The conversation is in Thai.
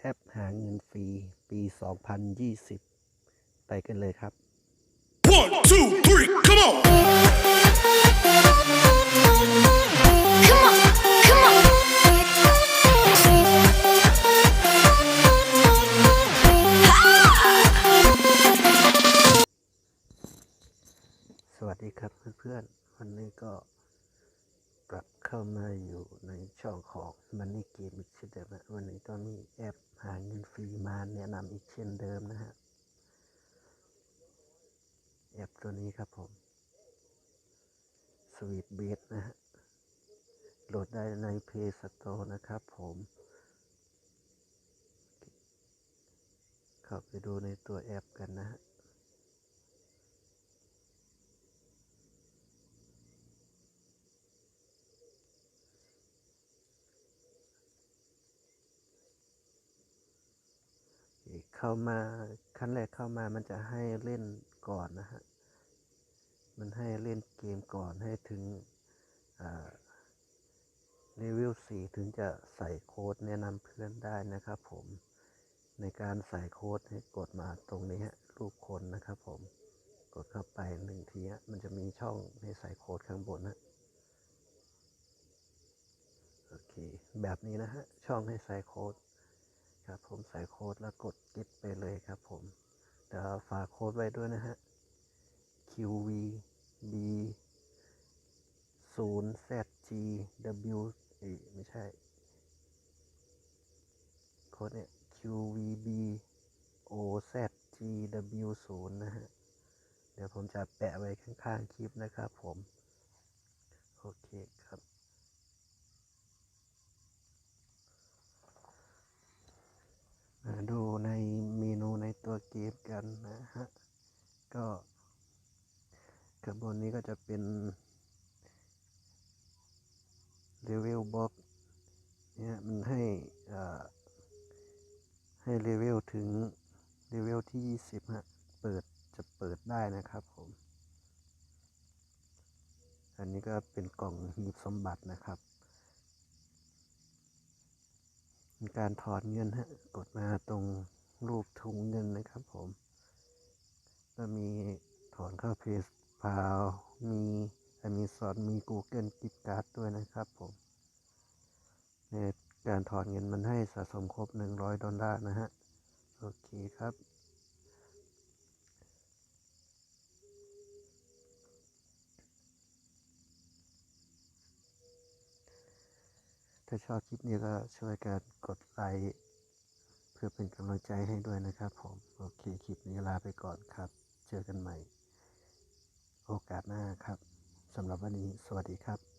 แอปหาเงินฟรี ปี 2020 ไปกันเลยครับ One, two, three, come on! Come on, come on. Ah! สวัสดีครับเพื่อนๆ วันนี้ก็กลับเข้ามาอยู่ในช่องของมันนี่เกมอีกเช่นเดิมนะวันนี้ก็มีแอป หาเงินฟรีมาแนะนำอีกเช่นเดิมนะฮะแอปตัวนี้ครับผม Sweet b a s นะฮะโหลดได้ใน Play Store นะครับผมเข้าไปดูในตัวแอปกันนะฮะ เข้ามาขั้นแรกเข้ามามันจะให้เล่นก่อนนะฮะ มันให้เล่นเกมก่อนให้ถึงเลเวล4ถึงจะใส่โค้ดแนะนำเพื่อนได้นะครับผมในการใส่โค้ดให้กดมาตรงนี้ฮะรูปคนนะครับผมกดเข้าไปหนึ่งทีฮะมันจะมีช่องให้ใส่โค้ดข้างบนนะโอเคแบบนี้นะฮะช่องให้ใส่โค้ด ครับผมใส่โค้ดแล้วกดกิดไปเลยครับผมเดี๋ยวฝากโค้ดไว้ด้วยนะฮะ QVB 0 ZGW เอ้ยไม่ใช่ โค้ดเนี่ย QVB OZGW 0นะฮะ เดี๋ยวผมจะแปะไว้ข้างๆคลิปนะครับผม โอเคครับ มาดูในเมนูในตัวเกมกันนะฮะ ก็ กระบวนนี้ก็จะเป็นเลเวลบล็อกเนี่ยมันให้ให้เลเวลถึงเลเวลที่ 20 ฮะ เปิดจะเปิดได้นะครับผม อันนี้ก็เป็นกล่องหีบสมบัตินะครับ มีการถอนเงินฮะ กดมาตรงรูปถุงเงินนะครับผม ก็มีถอนเข้าเพจ พาวมีอมีสอนมี Google กิฟการ์ดด้วยนะครับผมในการถอนเงินมันให้สะสมครบ 100 ดอลลาร์นะฮะ โอเคครับถ้าชอบคลิปนี้ก็ช่วยกันกดไลค์เพื่อเป็นกำลังใจให้ด้วยนะครับผม โอเค คลิปนี้ลาไปก่อนครับ เจอกันใหม่ โอกาสหน้าครับสำหรับวันนี้สวัสดีครับ